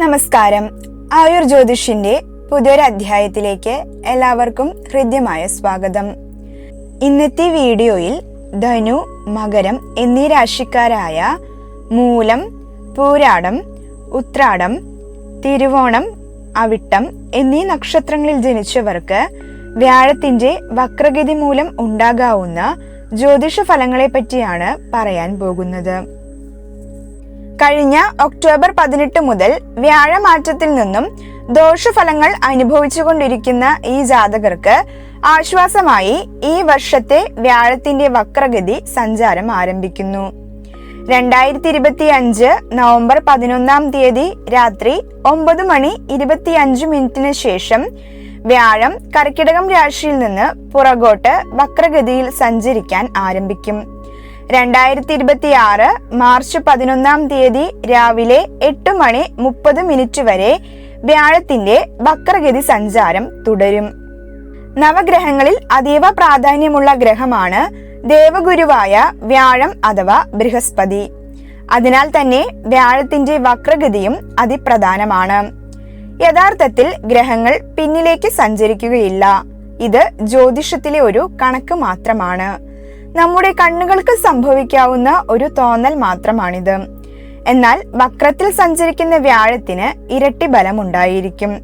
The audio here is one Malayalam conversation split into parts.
നമസ്കാരം. ആയുർ ജ്യോതിഷിന്റെ പുതിയൊരു അധ്യായത്തിലേക്ക് എല്ലാവർക്കും ഹൃദ്യമായ സ്വാഗതം. ഇന്നത്തെ വീഡിയോയിൽ ധനു മകരം എന്നീ രാശിക്കാരായ മൂലം പൂരാടം ഉത്രാടം തിരുവോണം അവിട്ടം എന്നീ നക്ഷത്രങ്ങളിൽ ജനിച്ചവർക്ക് വ്യാഴത്തിന്റെ വക്രഗതി മൂലം ഉണ്ടാകാവുന്ന ജ്യോതിഷ ഫലങ്ങളെ പറ്റിയാണ് പറയാൻ പോകുന്നത്. കഴിഞ്ഞ ഒക്ടോബർ പതിനെട്ട് മുതൽ വ്യാഴമാറ്റത്തിൽ നിന്നും ദോഷഫലങ്ങൾ അനുഭവിച്ചുകൊണ്ടിരിക്കുന്ന ഈ ജാതകർക്ക് ആശ്വാസമായി ഈ വർഷത്തെ വ്യാഴത്തിന്റെ വക്രഗതി സഞ്ചാരം ആരംഭിക്കുന്നു. രണ്ടായിരത്തി ഇരുപത്തി അഞ്ച് നവംബർ പതിനൊന്നാം തീയതി രാത്രി ഒമ്പത് മണി ഇരുപത്തി മിനിറ്റിന് ശേഷം വ്യാഴം കർക്കിടകം രാശിയിൽ നിന്ന് പുറകോട്ട് വക്രഗതിയിൽ സഞ്ചരിക്കാൻ ആരംഭിക്കും. രണ്ടായിരത്തി ഇരുപത്തി ആറ് മാർച്ച് പതിനൊന്നാം തീയതി രാവിലെ എട്ട് മണി മുപ്പത് മിനിറ്റ് വരെ വ്യാഴത്തിന്റെ വക്രഗതി സഞ്ചാരം തുടരും. നവഗ്രഹങ്ങളിൽ അതീവ പ്രാധാന്യമുള്ള ഗ്രഹമാണ് ദേവഗുരുവായ വ്യാഴം അഥവാ ബൃഹസ്പതി. അതിനാൽ തന്നെ വ്യാഴത്തിന്റെ വക്രഗതിയും അതിപ്രധാനമാണ്. യഥാർത്ഥത്തിൽ ഗ്രഹങ്ങൾ പിന്നിലേക്ക് സഞ്ചരിക്കുകയില്ല. ഇത് ജ്യോതിഷത്തിലെ ഒരു കണക്ക് മാത്രമാണ്. നമ്മുടെ കണ്ണുകൾക്ക് സംഭവിക്കാവുന്ന ഒരു തോന്നൽ മാത്രമാണിത്. എന്നാൽ വക്രത്തിൽ സഞ്ചരിക്കുന്ന വ്യാഴത്തിന് ഇരട്ടി ബലമുണ്ടായിരിക്കും.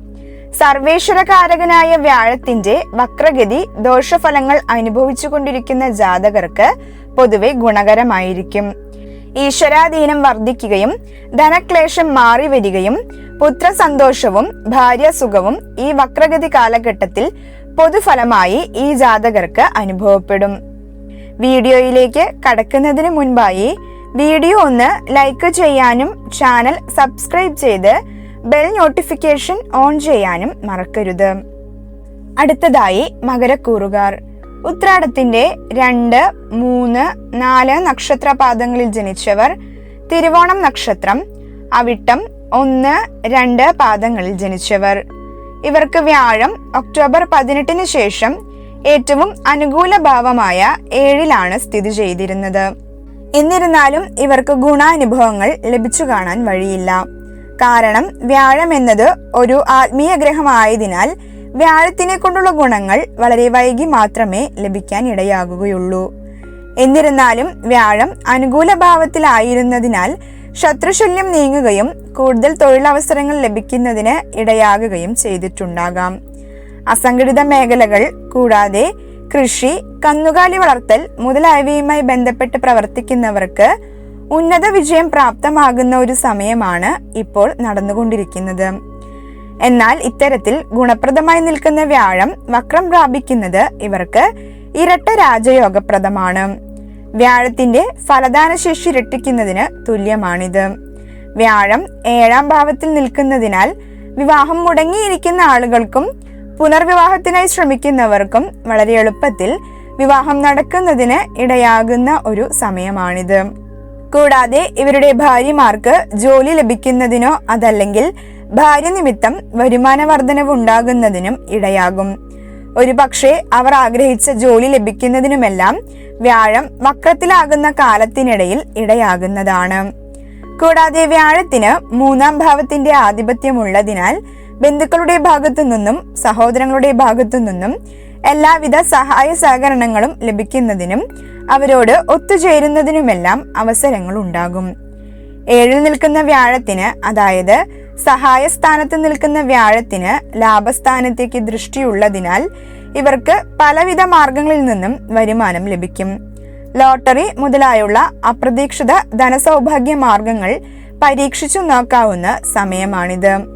സർവേശ്വരകാരകനായ വ്യാഴത്തിന്റെ വക്രഗതി ദോഷഫലങ്ങൾ അനുഭവിച്ചു കൊണ്ടിരിക്കുന്ന ജാതകർക്ക് പൊതുവെ ഗുണകരമായിരിക്കും. ഈശ്വരാധീനം വർദ്ധിക്കുകയും ധനക്ലേശം മാറി വരികയും പുത്രസന്തോഷവും ഭാര്യസുഖവും ഈ വക്രഗതി കാലഘട്ടത്തിൽ പൊതുഫലമായി ഈ ജാതകർക്ക് അനുഭവപ്പെടും. വീഡിയോയിലേക്ക് കടക്കുന്നതിന് മുൻപായി വീഡിയോ ഒന്ന് ലൈക്ക് ചെയ്യാനും ചാനൽ സബ്സ്ക്രൈബ് ചെയ്ത് ബെൽ നോട്ടിഫിക്കേഷൻ ഓൺ ചെയ്യാനും മറക്കരുത്. അടുത്തതായി മകരക്കൂറുകാർ. ഉത്രാടത്തിന്റെ രണ്ട് മൂന്ന് നാല് നക്ഷത്രപാദങ്ങളിൽ ജനിച്ചവർ തിരുവോണം നക്ഷത്രം അവിട്ടം ഒന്ന് രണ്ട് പാദങ്ങളിൽ ജനിച്ചവർ. ഇവർക്ക് വ്യാഴം ഒക്ടോബർ പതിനെട്ടിന് ശേഷം ഏറ്റവും അനുകൂല ഭാവമായ ഏഴിലാണ് സ്ഥിതി ചെയ്തിരുന്നത്. എന്നിരുന്നാലും ഇവർക്ക് ഗുണാനുഭവങ്ങൾ ലഭിച്ചു കാണാൻ വഴിയില്ല. കാരണം വ്യാഴം എന്നത് ഒരു ആത്മീയ ഗ്രഹമായതിനാൽ വ്യാഴത്തിനെ കൊണ്ടുള്ള ഗുണങ്ങൾ വളരെ വൈകി മാത്രമേ ലഭിക്കാൻ ഇടയാകുകയുള്ളൂ. എന്നിരുന്നാലും വ്യാഴം അനുകൂല ഭാവത്തിലായിരുന്നതിനാൽ ശത്രുശല്യം നീങ്ങുകയും കൂടുതൽ തൊഴിലവസരങ്ങൾ ലഭിക്കുന്നതിന് ഇടയാകുകയും ചെയ്തിട്ടുണ്ടാകാം. അസംഘടിത മേഖലകൾ കൂടാതെ കൃഷി കന്നുകാലി വളർത്തൽ മുതലായവയുമായി ബന്ധപ്പെട്ട് പ്രവർത്തിക്കുന്നവർക്ക് ഉന്നത വിജയം പ്രാപ്തമാകുന്ന ഒരു സമയമാണ് ഇപ്പോൾ നടന്നുകൊണ്ടിരിക്കുന്നത്. എന്നാൽ ഇത്തരത്തിൽ ഗുണപ്രദമായി നിൽക്കുന്ന വ്യാഴം വക്രം പ്രാപിക്കുന്നത് ഇവർക്ക് ഇരട്ട രാജയോഗപ്രദമാണ്. വ്യാഴത്തിന്റെ ഫലദാന ശേഷി ഇരട്ടിക്കുന്നതിന് തുല്യമാണിത്. വ്യാഴം ഏഴാം ഭാവത്തിൽ നിൽക്കുന്നതിനാൽ വിവാഹം മുടങ്ങിയിരിക്കുന്ന ആളുകൾക്കും പുനർവിവാഹത്തിനായി ശ്രമിക്കുന്നവർക്കും വളരെ എളുപ്പത്തിൽ വിവാഹം നടക്കുന്നതിന് ഇടയാകുന്ന ഒരു സമയമാണിത്. കൂടാതെ ഇവരുടെ ഭാര്യമാർക്ക് ജോലി ലഭിക്കുന്നതിനോ അതല്ലെങ്കിൽ ഭാര്യ നിമിത്തം വരുമാന വർധനവ് ഉണ്ടാകുന്നതിനും ഇടയാകും. ഒരു പക്ഷേ അവർ ആഗ്രഹിച്ച ജോലി ലഭിക്കുന്നതിനുമെല്ലാം വ്യാഴം വക്രത്തിലാകുന്ന കാലത്തിനിടയിൽ ഇടയാകുന്നതാണ്. കൂടാതെ വ്യാഴത്തിന് മൂന്നാം ഭാവത്തിന്റെ ആധിപത്യമുള്ളതിനാൽ ബന്ധുക്കളുടെ ഭാഗത്തു നിന്നും സഹോദരങ്ങളുടെ ഭാഗത്തു നിന്നും എല്ലാവിധ സഹായ സഹകരണങ്ങളും ലഭിക്കുന്നതിനും അവരോട് ഒത്തുചേരുന്നതിനുമെല്ലാം അവസരങ്ങൾ ഉണ്ടാകും. ഏഴിൽ നിൽക്കുന്ന വ്യാഴത്തിന് അതായത് സഹായ സ്ഥാനത്ത് നിൽക്കുന്ന വ്യാഴത്തിന് ലാഭസ്ഥാനത്തേക്ക് ദൃഷ്ടിയുള്ളതിനാൽ ഇവർക്ക് പലവിധ മാർഗങ്ങളിൽ നിന്നും വരുമാനം ലഭിക്കും. ലോട്ടറി മുതലായുള്ള അപ്രതീക്ഷിത ധനസൗഭാഗ്യ മാർഗങ്ങൾ പരീക്ഷിച്ചു നോക്കാവുന്ന സമയമാണിത്.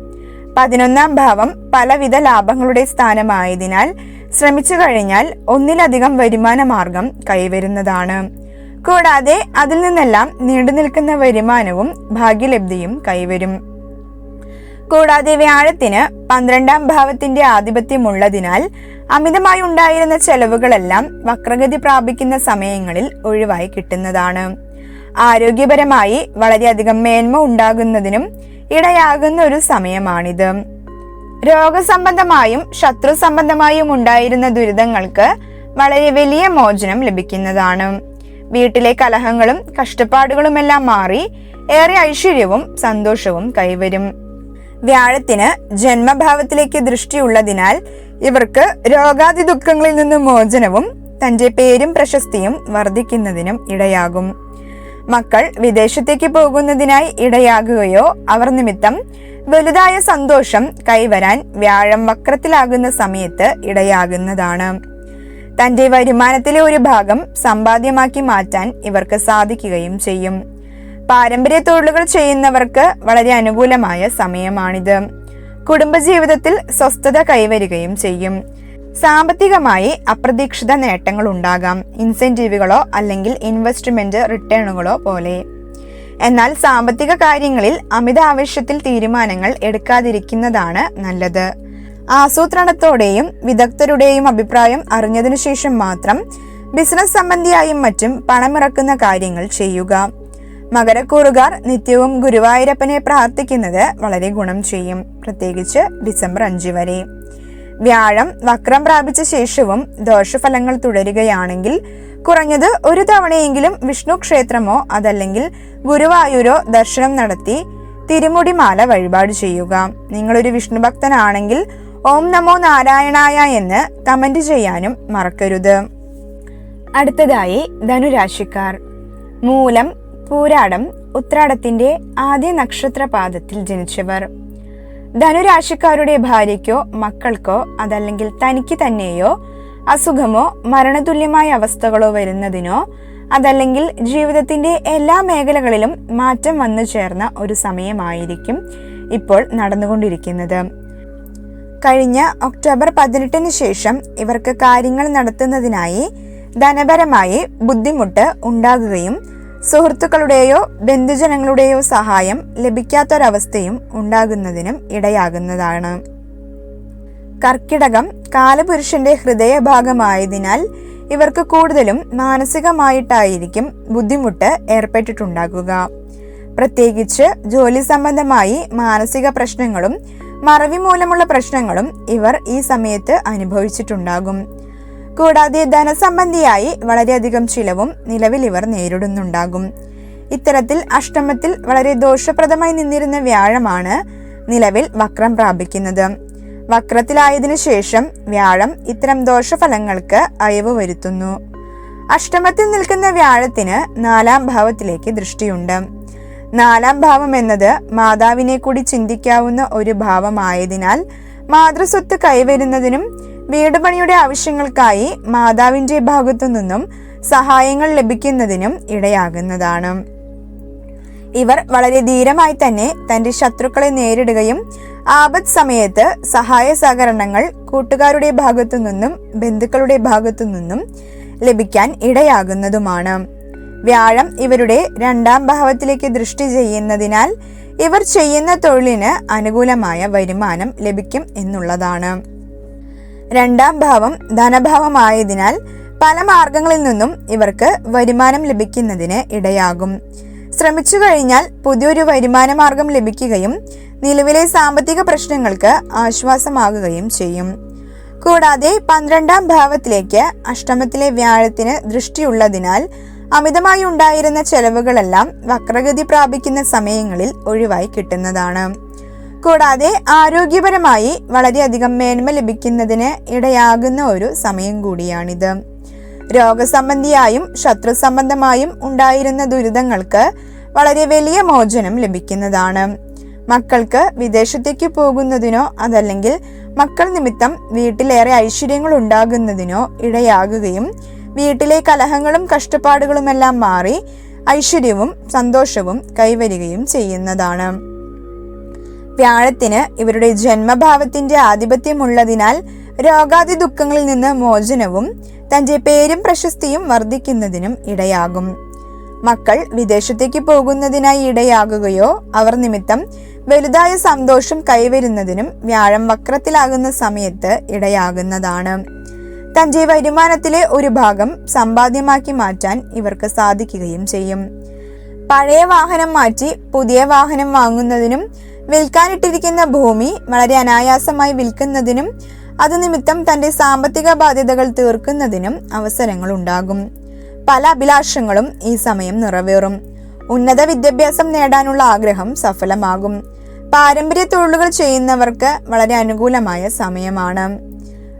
പതിനൊന്നാം ഭാവം പലവിധ ലാഭങ്ങളുടെ സ്ഥാനമായതിനാൽ ശ്രമിച്ചു കഴിഞ്ഞാൽ ഒന്നിലധികം വരുമാന മാർഗം കൈവരുന്നതാണ്. കൂടാതെ അതിൽ നിന്നെല്ലാം നീണ്ടു നിൽക്കുന്ന വരുമാനവും ഭാഗ്യലബ്ധിയും കൈവരും. കൂടാതെ വ്യാഴത്തിന് പന്ത്രണ്ടാം ഭാവത്തിന്റെ ആധിപത്യമുള്ളതിനാൽ അമിതമായി ഉണ്ടായിരുന്ന ചെലവുകളെല്ലാം വക്രഗതി പ്രാപിക്കുന്ന സമയങ്ങളിൽ ഒഴിവായി കിട്ടുന്നതാണ്. ആരോഗ്യപരമായി വളരെയധികം മേന്മ ഉണ്ടാകുന്നതിനും ഇടയാകുന്ന ഒരു സമയമാണിത്. രോഗസംബന്ധമായും ശത്രു സംബന്ധമായും ഉണ്ടായിരുന്ന ദുരിതങ്ങൾക്ക് വളരെ വലിയ മോചനം ലഭിക്കുന്നതാണ്. വീട്ടിലെ കലഹങ്ങളും കഷ്ടപ്പാടുകളുമെല്ലാം മാറി ഏറെ ഐശ്വര്യവും സന്തോഷവും കൈവരും. വ്യാഴത്തിന് ജന്മഭാവത്തിലേക്ക് ദൃഷ്ടിയുള്ളതിനാൽ ഇവർക്ക് രോഗാതി ദുഃഖങ്ങളിൽ നിന്നും മോചനവും തന്റെ പേരും പ്രശസ്തിയും വർദ്ധിക്കുന്നതിനും ഇടയാകും. മക്കൾ വിദേശത്തേക്ക് പോകുന്നതിനായി ഇടയാകുകയോ അവർ നിമിത്തം വലുതായ സന്തോഷം കൈവരാൻ വ്യാഴം വക്രത്തിലാകുന്ന സമയത്ത് ഇടയാകുന്നതാണ്. തന്റെ വരുമാനത്തിലെ ഒരു ഭാഗം സമ്പാദ്യമാക്കി മാറ്റാൻ ഇവർക്ക് സാധിക്കുകയും ചെയ്യും. പാരമ്പര്യ തൊഴിലുകൾ ചെയ്യുന്നവർക്ക് വളരെ അനുകൂലമായ സമയമാണിത്. കുടുംബജീവിതത്തിൽ സ്വസ്ഥത കൈവരികയും ചെയ്യും. സാമ്പത്തികമായി അപ്രതീക്ഷിത നേട്ടങ്ങൾ ഉണ്ടാകാം ഇൻസെന്റീവുകളോ അല്ലെങ്കിൽ ഇൻവെസ്റ്റ്മെന്റ് റിട്ടേണുകളോ പോലെ. എന്നാൽ സാമ്പത്തിക കാര്യങ്ങളിൽ അമിത ആവശ്യത്തിൽ തീരുമാനങ്ങൾ എടുക്കാതിരിക്കുന്നതാണ് നല്ലത്. ആസൂത്രണത്തോടെയും വിദഗ്ധരുടെയും അഭിപ്രായം അറിഞ്ഞതിനു ശേഷം മാത്രം ബിസിനസ് സംബന്ധിയായും മറ്റും പണമിറക്കുന്ന കാര്യങ്ങൾ ചെയ്യുക. മകരക്കൂറുകാർ നിത്യവും ഗുരുവായൂരപ്പനെ പ്രാർത്ഥിക്കുന്നത് വളരെ ഗുണം ചെയ്യും. പ്രത്യേകിച്ച് ഡിസംബർ അഞ്ച് വരെ. വ്യാഴം വക്രം പ്രാപിച്ച ശേഷവും ദോഷഫലങ്ങൾ തുടരുകയാണെങ്കിൽ കുറഞ്ഞത് ഒരു തവണയെങ്കിലും വിഷ്ണു ക്ഷേത്രമോ അതല്ലെങ്കിൽ ഗുരുവായൂരോ ദർശനം നടത്തി തിരുമുടിമാല വഴിപാട് ചെയ്യുക. നിങ്ങളൊരു വിഷ്ണു ഭക്തനാണെങ്കിൽ ഓം നമോ നാരായണായ എന്ന് കമന്റ് ചെയ്യാനും മറക്കരുത്. അടുത്തതായി ധനുരാശിക്കാർ. മൂലം പൂരാടം ഉത്രാടത്തിന്റെ ആദ്യ നക്ഷത്രപാദത്തിൽ ജനിച്ചവർ. ധനുരാശിക്കാരുടെ ഭാര്യയ്ക്കോ മക്കൾക്കോ അതല്ലെങ്കിൽ തനിക്ക് തന്നെയോ അസുഖമോ മരണതുല്യമായ അവസ്ഥകളോ വരുന്നതിനോ അതല്ലെങ്കിൽ ജീവിതത്തിന്റെ എല്ലാ മേഖലകളിലും മാറ്റം വന്നു ചേർന്ന ഒരു സമയമായിരിക്കും ഇപ്പോൾ നടന്നുകൊണ്ടിരിക്കുന്നത്. കഴിഞ്ഞ ഒക്ടോബർ പതിനെട്ടിന് ശേഷം ഇവർക്ക് കാര്യങ്ങൾ നടത്തുന്നതിനായി ധനപരമായി ബുദ്ധിമുട്ട് ഉണ്ടാകുകയും സുഹൃത്തുക്കളുടെയോ ബന്ധുജനങ്ങളുടെയോ സഹായം ലഭിക്കാത്തൊരവസ്ഥയും ഉണ്ടാകുന്നതിനും ഇടയാകുന്നതാണ്. കർക്കിടകം കാലപുരുഷന്റെ ഹൃദയഭാഗമായതിനാൽ ഇവർക്ക് കൂടുതലും മാനസികമായിട്ടായിരിക്കും ബുദ്ധിമുട്ട് ഏർപ്പെട്ടിട്ടുണ്ടാകുക. പ്രത്യേകിച്ച് ജോലി സംബന്ധമായി മാനസിക പ്രശ്നങ്ങളും മറവി മൂലമുള്ള പ്രശ്നങ്ങളും ഇവർ ഈ സമയത്ത് അനുഭവിച്ചിട്ടുണ്ടാകും. കൂടാതെ ധനസംബന്ധിയായി വളരെയധികം ചിലവും നിലവിൽ ഇവർ നേരിടുന്നുണ്ടാകും. ഇത്തരത്തിൽ അഷ്ടമത്തിൽ വളരെ ദോഷപ്രദമായി നിന്നിരുന്ന വ്യാഴമാണ് നിലവിൽ വക്രം പ്രാപിക്കുന്നത്. വക്രത്തിലായതിനു ശേഷം വ്യാഴം ഇത്തരം ദോഷഫലങ്ങൾക്ക് അയവ് വരുത്തുന്നു. അഷ്ടമത്തിൽ നിൽക്കുന്ന വ്യാഴത്തിന് നാലാം ഭാവത്തിലേക്ക് ദൃഷ്ടിയുണ്ട്. നാലാം ഭാവം എന്നത് മാതാവിനെ കൂടി ചിന്തിക്കാവുന്ന ഒരു ഭാവമായതിനാൽ മാതൃസ്വത്ത് കൈവരുന്നതിനും വീട് പണിയുടെ ആവശ്യങ്ങൾക്കായി മാതാവിന്റെ ഭാഗത്തു നിന്നും സഹായങ്ങൾ ലഭിക്കുന്നതിനും ഇടയാകുന്നതാണ്. ഇവർ വളരെ ധീരമായി തന്നെ തന്റെ ശത്രുക്കളെ നേരിടുകയും ആപത് സമയത്ത് സഹായ സഹകരണങ്ങൾ കൂട്ടുകാരുടെ ഭാഗത്തു നിന്നും ബന്ധുക്കളുടെ ഭാഗത്തു നിന്നും ലഭിക്കാൻ ഇടയാകുന്നതുമാണ്. വ്യാഴം ഇവരുടെ രണ്ടാം ഭാവത്തിലേക്ക് ദൃഷ്ടി ചെയ്യുന്നതിനാൽ ഇവർ ചെയ്യുന്ന തൊഴിലിന് അനുകൂലമായ വരുമാനം ലഭിക്കും എന്നുള്ളതാണ്. രണ്ടാം ഭാവം ധനഭാവമായതിനാൽ പല മാർഗങ്ങളിൽ നിന്നും ഇവർക്ക് വരുമാനം ലഭിക്കുന്നതിന് ഇടയാകും. ശ്രമിച്ചു കഴിഞ്ഞാൽ പുതിയൊരു വരുമാന മാർഗം ലഭിക്കുകയും നിലവിലെ സാമ്പത്തിക പ്രശ്നങ്ങൾക്ക് ആശ്വാസമാകുകയും ചെയ്യും. കൂടാതെ പന്ത്രണ്ടാം ഭാവത്തിലേക്ക് അഷ്ടമത്തിലെ വ്യാഴത്തിന് ദൃഷ്ടിയുള്ളതിനാൽ അമിതമായി ഉണ്ടായിരുന്ന ചെലവുകളെല്ലാം വക്രഗതി പ്രാപിക്കുന്ന സമയങ്ങളിൽ ഒഴിവായി കിട്ടുന്നതാണ്. കൂടാതെ ആരോഗ്യപരമായി വളരെയധികം മേന്മ ലഭിക്കുന്നതിന് ഇടയാകുന്ന ഒരു സമയം കൂടിയാണിത്. രോഗസംബന്ധിയായും ശത്രു സംബന്ധമായും ഉണ്ടായിരുന്ന ദുരിതങ്ങൾക്ക് വളരെ വലിയ മോചനം ലഭിക്കുന്നതാണ്. മക്കൾക്ക് വിദേശത്തേക്ക് പോകുന്നതിനോ അതല്ലെങ്കിൽ മക്കൾ നിമിത്തം വീട്ടിലേറെ ഐശ്വര്യങ്ങൾ ഉണ്ടാകുന്നതിനോ ഇടയാകുകയും വീട്ടിലെ കലഹങ്ങളും കഷ്ടപ്പാടുകളുമെല്ലാം മാറി ഐശ്വര്യവും സന്തോഷവും കൈവരികയും ചെയ്യുന്നതാണ്. വ്യാഴത്തിന് ഇവരുടെ ജന്മഭാവത്തിന്റെ ആധിപത്യമുള്ളതിനാൽ രോഗാതി ദുഃഖങ്ങളിൽ നിന്ന് മോചനവും തന്റെ പേരും പ്രശസ്തിയും വർദ്ധിക്കുന്നതിനും ഇടയാകും. മക്കൾ വിദേശത്തേക്ക് പോകുന്നതിനായി ഇടയാകുകയോ അവർ നിമിത്തം വലുതായ സന്തോഷം കൈവരുന്നതിനും വ്യാഴം വക്രത്തിലാകുന്ന സമയത്ത് ഇടയാകുന്നതാണ്. തന്റെ വരുമാനത്തിലെ ഒരു ഭാഗം സമ്പാദ്യമാക്കി മാറ്റാൻ ഇവർക്ക് സാധിക്കുകയും ചെയ്യും. പഴയ വാഹനം മാറ്റി പുതിയ വാഹനം വാങ്ങുന്നതിനും വിൽക്കാനിട്ടിരിക്കുന്ന ഭൂമി വളരെ അനായാസമായി വിൽക്കുന്നതിനും അത് നിമിത്തം തന്റെ സാമ്പത്തിക ബാധ്യതകൾ തീർക്കുന്നതിനും അവസരങ്ങൾ ഉണ്ടാകും പല അഭിലാഷങ്ങളും ഈ സമയം നിറവേറും. ഉന്നത വിദ്യാഭ്യാസം നേടാനുള്ള ആഗ്രഹം സഫലമാകും. പാരമ്പര്യ തൊഴിലുകൾ ചെയ്യുന്നവർക്ക് വളരെ അനുകൂലമായ സമയമാണ്.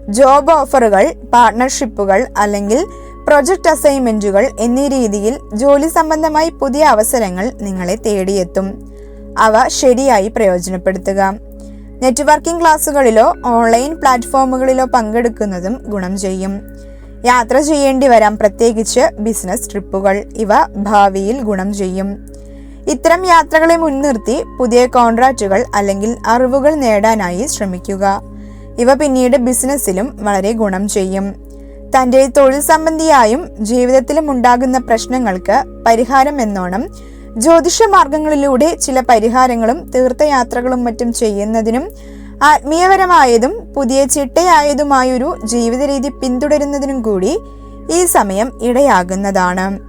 ജോബ് ഓഫറുകൾ പാർട്ട്ണർഷിപ്പുകൾ അല്ലെങ്കിൽ പ്രൊജക്ട് അസൈൻമെന്റുകൾ എന്നീ രീതിയിൽ ജോലി സംബന്ധമായി പുതിയ അവസരങ്ങൾ നിങ്ങളെ തേടിയെത്തും. അവ ശരിയായി പ്രയോജനപ്പെടുത്തുക. നെറ്റ്വർക്കിംഗ് ക്ലാസ്സുകളിലോ ഓൺലൈൻ പ്ലാറ്റ്ഫോമുകളിലോ പങ്കെടുക്കുന്നതും ഗുണം ചെയ്യും. യാത്ര ചെയ്യേണ്ടി വരാം പ്രത്യേകിച്ച് ബിസിനസ് ട്രിപ്പുകൾ. ഇവ ഭാവിയിൽ ഗുണം ചെയ്യും. ഇത്തരം യാത്രകളെ മുൻനിർത്തി പുതിയ കോൺട്രാക്റ്റുകൾ അല്ലെങ്കിൽ അറിവുകൾ നേടാനായി ശ്രമിക്കുക. ഇവ പിന്നീട് ബിസിനസ്സിലും വളരെ ഗുണം ചെയ്യും. തന്റെ തൊഴിൽ സംബന്ധിയായും ജീവിതത്തിലും ഉണ്ടാകുന്ന പ്രശ്നങ്ങൾക്ക് പരിഹാരം എന്നോണം ജ്യോതിഷ മാർഗങ്ങളിലൂടെ ചില പരിഹാരങ്ങളും തീർത്ഥയാത്രകളും മറ്റും ചെയ്യുന്നതിനും ആത്മീയപരമായതും പുതിയ ചിട്ടയായതുമായൊരു ജീവിത രീതി പിന്തുടരുന്നതിനും കൂടി ഈ സമയം ഇടയാകുന്നതാണ്.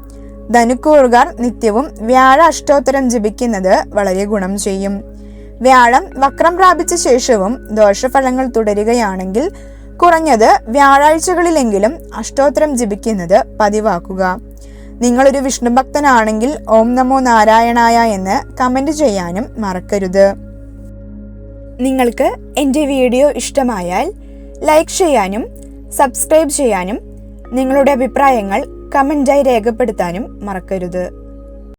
ധനുക്കൂറുകാർ നിത്യവും വ്യാഴ അഷ്ടോത്തരം ജപിക്കുന്നത് വളരെ ഗുണം ചെയ്യും. വ്യാഴം വക്രം പ്രാപിച്ച ശേഷവും ദോഷഫലങ്ങൾ തുടരുകയാണെങ്കിൽ കുറഞ്ഞത് വ്യാഴാഴ്ചകളിലെങ്കിലും അഷ്ടോത്തരം ജപിക്കുന്നത് പതിവാക്കുക. നിങ്ങളൊരു വിഷ്ണു ഭക്തനാണെങ്കിൽ ഓം നമോ നാരായണായ എന്ന് കമന്റ് ചെയ്യാനും മറക്കരുത്. നിങ്ങൾക്ക് എന്റെ വീഡിയോ ഇഷ്ടമായാൽ ലൈക്ക് ചെയ്യാനും സബ്സ്ക്രൈബ് ചെയ്യാനും നിങ്ങളുടെ അഭിപ്രായങ്ങൾ കമന്റായി രേഖപ്പെടുത്താനും മറക്കരുത്.